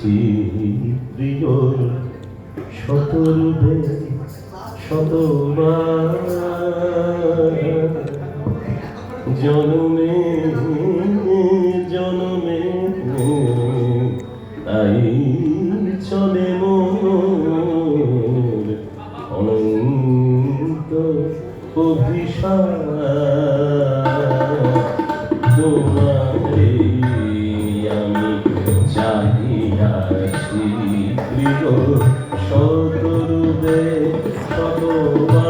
প্রিয় শতরূপে জনমে জনমে তাই চলে অনন্ত অভিশাপ। তোমারে আমি শতরূপে শতবার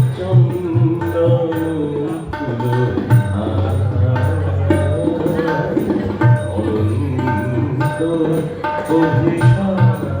অভিশাপ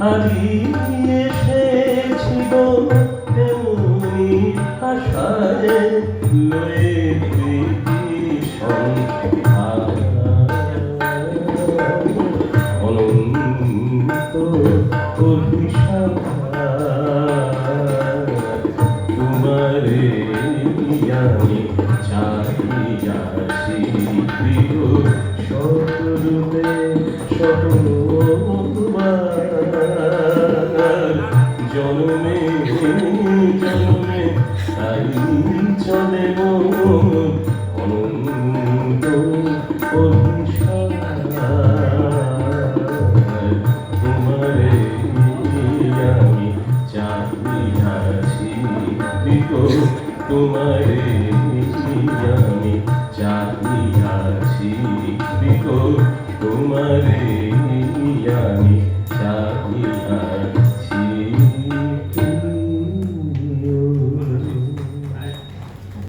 হারিয়ে এসেছিল তেমনি আশায় লয়ে অনন্ত তোমারে আমি চাহিয়াছি প্রিয় জনমে জনমে তাই চলে অনন্ত তোমারে আমি চাহিয়াছি প্রিয় তোমারে আমি চাহিয়াছি প্রিয় তোমারে